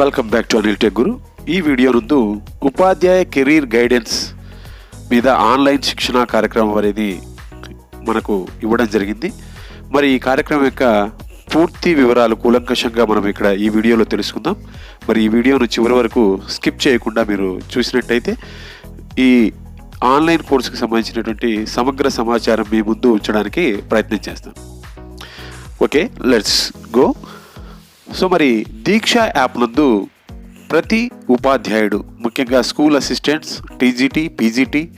Welcome back to Anil tech guru ఈ video నందు ఉపాధ్యాయ career guidance మీద ఆన్లైన్ శిక్షణ కార్యక్రమం అనేది మనకు ఇవ్వడం జరిగింది. మరి ఈ కార్యక్రమం యొక్క పూర్తి వివరాలు కూలంకషంగా మనం ఇక్కడ ఈ వీడియోలో తెలుసుకుందాం. మరి ఈ వీడియోను చివరి వరకు స్కిప్ చేయకుండా మీరు చూసినట్టయితే ఈ ఆన్లైన్ కోర్సుకు సంబంధించినటువంటి సమగ్ర సమాచారం మీ ముందు ఉంచడానికి ప్రయత్నం చేస్తాను ఓకే లెట్స్ గో సో మరి దీక్ష యాప్ నందు ప్రతి ఉపాధ్యాయుడు ముఖ్యంగా స్కూల్ అసిస్టెంట్స్ టీజీటీ పీజీటీ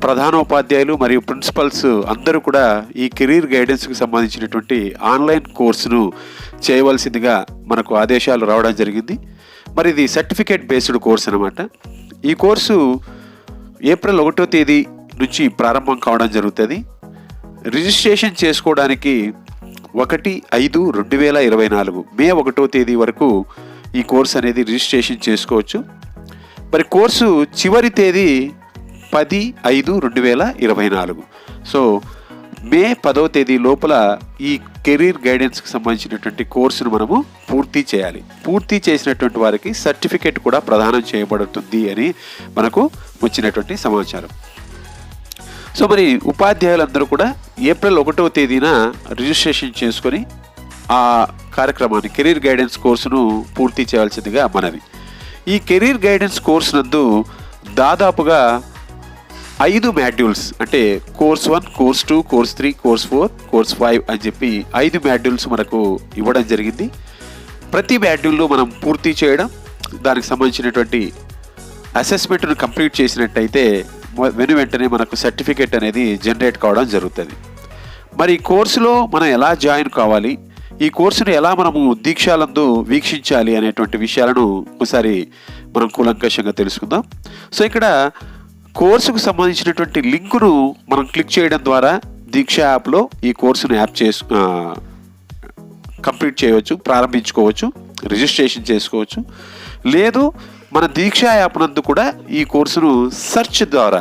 ప్రధానోపాధ్యాయులు మరియు ప్రిన్సిపల్స్ అందరూ కూడా ఈ కెరీర్ గైడెన్స్కి సంబంధించినటువంటి ఆన్లైన్ కోర్సును చేయవలసిందిగా మనకు ఆదేశాలు రావడం జరిగింది. మరి ఇది సర్టిఫికేట్ బేస్డ్ కోర్స్ అనమాట ఈ కోర్సు ఏప్రిల్ ఒకటో తేదీ నుంచి ప్రారంభం కావడం జరుగుతుంది. రిజిస్ట్రేషన్ చేసుకోవడానికి ఒకటి ఐదు రెండు వేల ఇరవై నాలుగు మే ఒకటో తేదీ వరకు ఈ కోర్స్ అనేది రిజిస్ట్రేషన్ చేసుకోవచ్చు. మరి కోర్సు చివరి తేదీ పది ఐదు రెండు వేల ఇరవై నాలుగు. సో మే పదవ తేదీ లోపల ఈ కెరీర్ గైడెన్స్కి సంబంధించినటువంటి కోర్సును మనము పూర్తి చేయాలి. పూర్తి చేసినటువంటి వారికి సర్టిఫికేట్ కూడా ప్రదానం చేయబడుతుంది అని మనకు వచ్చినటువంటి సమాచారం. సో మరి ఉపాధ్యాయులందరూ కూడా ఏప్రిల్ ఒకటవ తేదీన రిజిస్ట్రేషన్ చేసుకొని ఆ కార్యక్రమాన్ని కెరీర్ గైడెన్స్ కోర్సును పూర్తి చేయాల్సిందిగా మనవి. ఈ కెరీర్ గైడెన్స్ కోర్సు నందు దాదాపుగా ఐదు మాడ్యూల్స్ అంటే course one course two course three course four course five అని చెప్పి ఐదు మాడ్యూల్స్ మనకు ఇవ్వడం జరిగింది. ప్రతి మాడ్యూల్లో మనం పూర్తి చేయడం దానికి సంబంధించినటువంటి అసెస్మెంట్ను కంప్లీట్ చేసినట్టయితే వెను వెంటనే మనకు సర్టిఫికేట్ అనేది జనరేట్ కావడం జరుగుతుంది. మరి ఈ కోర్సులో మనం ఎలా జాయిన్ కావాలి? ఈ కోర్సును ఎలా మనము దీక్షాలందు వీక్షించాలి అనేటువంటి విషయాలను ఒకసారి మనం కూలంకషంగా తెలుసుకుందాం. సో ఇక్కడ కోర్సుకు సంబంధించినటువంటి లింకును మనం క్లిక్ చేయడం ద్వారా దీక్ష యాప్లో ఈ కోర్సును యాప్ చేసు కంప్లీట్ చేయవచ్చు ప్రారంభించుకోవచ్చు రిజిస్ట్రేషన్ చేసుకోవచ్చు. లేదు మన దీక్ష యాప్ నందు కూడా ఈ కోర్సును సెర్చ్ ద్వారా.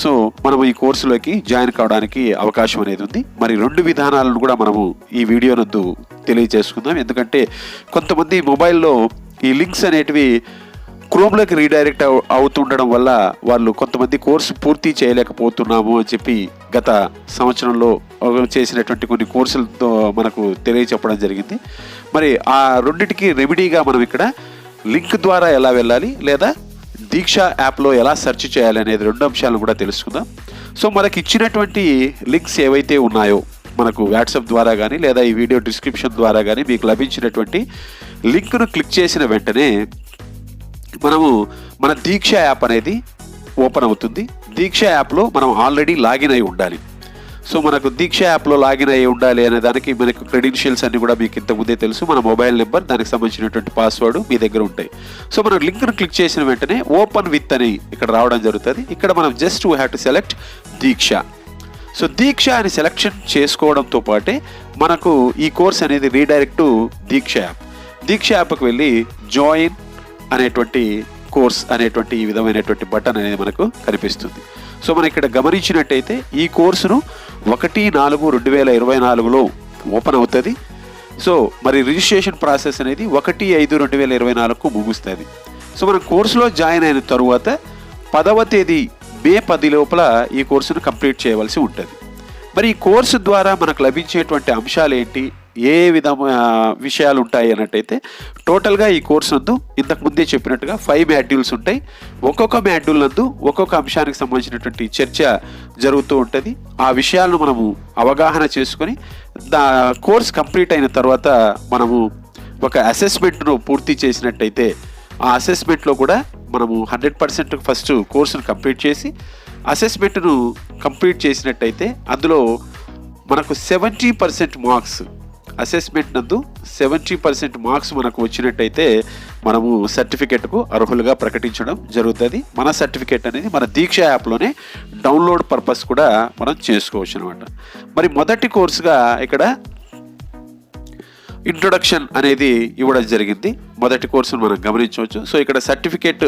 సో మనము ఈ కోర్సులోకి జాయిన్ కావడానికి అవకాశం అనేది ఉంది. మరి రెండు విధానాలను కూడా మనము ఈ వీడియో నందు తెలియజేసుకుందాం. ఎందుకంటే కొంతమంది మొబైల్లో ఈ లింక్స్ అనేటివి క్రోమ్లోకి రీడైరెక్ట్ అవుతుండడం వల్ల వాళ్ళు కొంతమంది కోర్సు పూర్తి చేయలేకపోతున్నాము అని చెప్పి గత సంవత్సరంలో చేసినటువంటి కొన్ని కోర్సులతో మనకు తెలియచెప్పడం జరిగింది. మరి ఆ రెండింటికి రెమెడీగా మనం ఇక్కడ లింక్ ద్వారా ఎలా వెళ్ళాలి లేదా దీక్ష యాప్లో ఎలా సెర్చ్ చేయాలి అనేది రెండు అంశాలను కూడా తెలుసుకుందాం. సో మనకి ఇచ్చినటువంటి లింక్స్ ఏవైతే ఉన్నాయో మనకు వాట్సాప్ ద్వారా కానీ లేదా ఈ వీడియో డిస్క్రిప్షన్ ద్వారా కానీ మీకు లభించినటువంటి లింక్ను క్లిక్ చేసిన వెంటనే మనము మన దీక్ష యాప్ అనేది ఓపెన్ అవుతుంది. దీక్ష యాప్లో మనం ఆల్రెడీ లాగిన్ అయి ఉండాలి. సో మనకు దీక్ష యాప్లో లాగిన్ అయి ఉండాలి అనే దానికి మనకు క్రెడెన్షియల్స్ అన్ని కూడా మీకు ఇంత ముందే తెలుసు. మన మొబైల్ నెంబర్ దానికి సంబంధించినటువంటి పాస్వర్డ్ మీ దగ్గర ఉంటాయి. సో మనం లింక్ను క్లిక్ చేసిన వెంటనే ఓపెన్ విత్ అని ఇక్కడ రావడం జరుగుతుంది. ఇక్కడ మనం just we have to select Diksha. So Diksha అని సెలెక్షన్ చేసుకోవడంతో పాటే మనకు ఈ కోర్స్ అనేది రీడైరెక్ట్ దీక్ష యాప్. దీక్ష యాప్కి వెళ్ళి జాయిన్ అనేటువంటి కోర్స్ అనేటువంటి ఈ విధమైనటువంటి బటన్ అనేది మనకు కనిపిస్తుంది. సో మనం ఇక్కడ గమనించినట్టయితే ఈ కోర్సును ఒకటి నాలుగు రెండు వేల ఇరవై నాలుగులో ఓపెన్ అవుతుంది. సో మరి రిజిస్ట్రేషన్ ప్రాసెస్ అనేది ఒకటి ఐదు రెండు వేల ఇరవై నాలుగుకు ముగుస్తుంది. సో మనం కోర్సులో జాయిన్ అయిన తరువాత పదవ తేదీ మే పది లోపల ఈ కోర్సును కంప్లీట్ చేయవలసి ఉంటుంది. మరి ఈ కోర్సు ద్వారా మనకు లభించేటువంటి అంశాలు ఏంటి ఏ విధమైన విషయాలు ఉంటాయి అన్నట్టయితే టోటల్గా ఈ కోర్స్ నందు ఇంతకు ముందే చెప్పినట్టుగా ఫైవ్ మాడ్యూల్స్ ఉంటాయి. ఒక్కొక్క మాడ్యూల్ నందు ఒక్కొక్క అంశానికి సంబంధించినటువంటి చర్చ జరుగుతూ ఉంటుంది. ఆ విషయాలను మనము అవగాహన చేసుకొని దా కోర్స్ కంప్లీట్ అయిన తర్వాత మనము ఒక అసెస్మెంట్ను పూర్తి చేసినట్టయితే ఆ అసెస్మెంట్లో కూడా మనము హండ్రెడ్ పర్సెంట్ ఫస్ట్ కోర్సును కంప్లీట్ చేసి అసెస్మెంట్ను కంప్లీట్ చేసినట్టయితే అందులో మనకు సెవెంటీ పర్సెంట్ మార్క్స్ అసెస్మెంట్ నందు సెవెంటీ పర్సెంట్ మార్క్స్ మనకు వచ్చినట్టయితే మనము సర్టిఫికెట్కు అర్హులుగా ప్రకటించడం జరుగుతుంది. మన సర్టిఫికెట్ అనేది మన దీక్ష యాప్లోనే డౌన్లోడ్ పర్పస్ కూడా మనం చేసుకోవచ్చు అనమాట మరి మొదటి కోర్సుగా ఇక్కడ ఇంట్రొడక్షన్ అనేది ఇవ్వడం జరిగింది. మొదటి కోర్సును మనం గమనించవచ్చు. సో ఇక్కడ సర్టిఫికేట్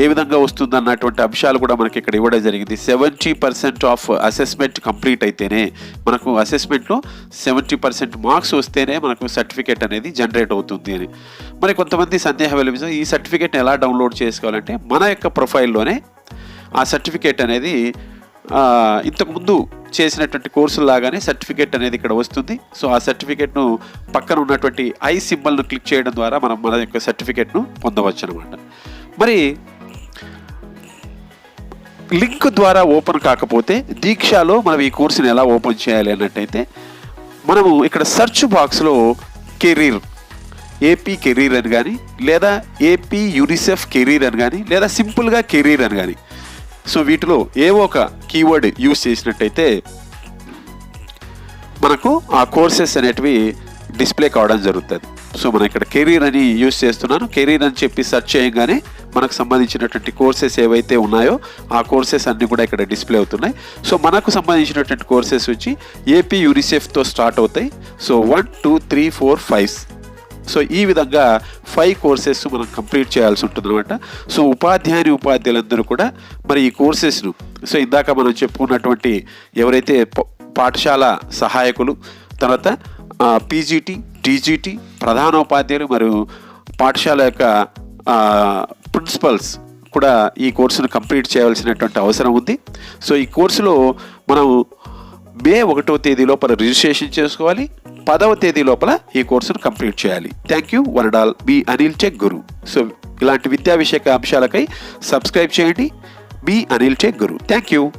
ఏ విధంగా వస్తుంది అన్నటువంటి అంశాలు కూడా మనకి ఇక్కడ ఇవ్వడం జరిగింది. Seventy percent of assessment complete అయితేనే మనకు అసెస్మెంట్లో సెవెంటీ పర్సెంట్ మార్క్స్ వస్తేనే మనకు సర్టిఫికేట్ అనేది జనరేట్ అవుతుంది అని. మరి కొంతమంది సందేహం వెలిపిస్తుంది ఈ సర్టిఫికేట్ని ఎలా డౌన్లోడ్ చేసుకోవాలంటే మన యొక్క ప్రొఫైల్లోనే ఆ సర్టిఫికేట్ అనేది ఇంతకుముందు చేసినటువంటి కోర్సులు లాగానే సర్టిఫికేట్ అనేది ఇక్కడ వస్తుంది. సో ఆ సర్టిఫికేట్ను పక్కన ఉన్నటువంటి ఐ సింబల్ను క్లిక్ చేయడం ద్వారా మనం మన యొక్క సర్టిఫికేట్ను పొందవచ్చు అనమాట మరి లింక్ ద్వారా ఓపెన్ కాకపోతే దీక్షలో మనం ఈ కోర్సుని ఎలా ఓపెన్ చేయాలి అన్నట్టయితే మనము ఇక్కడ సెర్చ్ బాక్స్లో కెరీర్ ఏపీ కెరీర్ అని కానీ లేదా ఏపీ యూనిసెఫ్ కెరీర్ అని కానీ లేదా సింపుల్గా కెరీర్ అని కానీ సో వీటిలో ఏవో ఒక కీవర్డ్ యూస్ చేసినట్టయితే మనకు ఆ కోర్సెస్ అనేటివి డిస్ప్లే కావడం జరుగుతుంది. సో మనం ఇక్కడ కెరీర్ అని యూస్ చేస్తున్నాను. కెరీర్ అని చెప్పి సెర్చ్ చేయగానే మనకు సంబంధించినటువంటి కోర్సెస్ ఏవైతే ఉన్నాయో ఆ కోర్సెస్ అన్నీ కూడా ఇక్కడ డిస్ప్లే అవుతున్నాయి. సో మనకు సంబంధించినటువంటి కోర్సెస్ వచ్చి ఏపీ యూనిసెఫ్తో స్టార్ట్ అవుతాయి. So one two three four five. So ఈ విధంగా ఫైవ్ కోర్సెస్ మనం కంప్లీట్ చేయాల్సి ఉంటుంది అనమాట సో ఉపాధ్యాయుని ఉపాధ్యాయులందరూ కూడా మరి ఈ కోర్సెస్ను సో ఇందాక మనం చెప్పుకున్నటువంటి ఎవరైతే పాఠశాల సహాయకులు తర్వాత పీజీటీ టీజీటీ ప్రధానోపాధ్యాయులు మరియు పాఠశాల యొక్క ప్రిన్సిపల్స్ కూడా ఈ కోర్సును కంప్లీట్ చేయాల్సినటువంటి అవసరం ఉంది. సో ఈ కోర్సులో మనం మే ఒకటో తేదీ లోపల రిజిస్ట్రేషన్ చేసుకోవాలి. పదవ తేదీ లోపల ఈ కోర్సును కంప్లీట్ చేయాలి. Thank you వరడాల్ by Anil tech guru. So ఇలాంటి విద్యా విషయక అంశాలకై సబ్స్క్రైబ్ చేయండి. By Anil tech guru. Thank you